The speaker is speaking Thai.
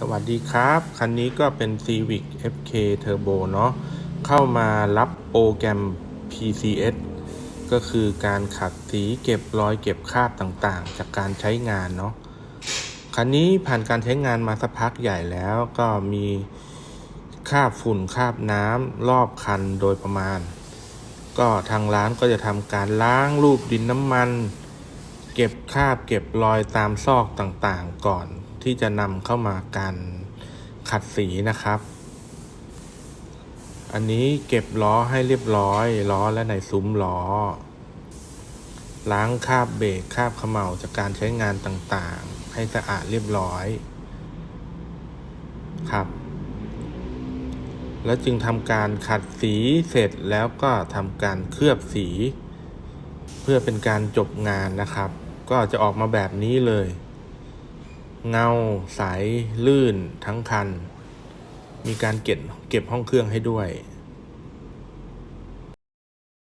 สวัสดีครับ คันนี้ก็เป็น Civic FK Turbo เนาะเข้ามารับโปรแกรม PCS ก็คือการขัดสีเก็บรอยเก็บคราบต่างๆ จากการใช้งานเนาะคันนี้ผ่านการใช้งานมาสักพักใหญ่แล้วก็มีคราบฝุ่นคราบน้ำรอบคันโดยประมาณ ก็ทางร้านก็จะทำการล้างรูปดินน้ำมัน เก็บคราบเก็บรอยตามซอกต่างๆ ก่อน ที่จะนำเข้ามาการขัดสีนะครับ อันนี้เก็บล้อให้เรียบร้อย ล้อและในซุ้มล้อ ล้างคราบเบรกคราบเขม่าจากการใช้งานต่างๆ ให้สะอาดเรียบร้อย ครับแล้วจึงทำการขัดสีเสร็จแล้วก็ทำการเคลือบสี เพื่อเป็นการจบงานนะครับ ก็จะออกมาแบบนี้เลย เงาใสลื่นทั้งคัน มีการเก็บเก็บห้องเครื่องให้ด้วย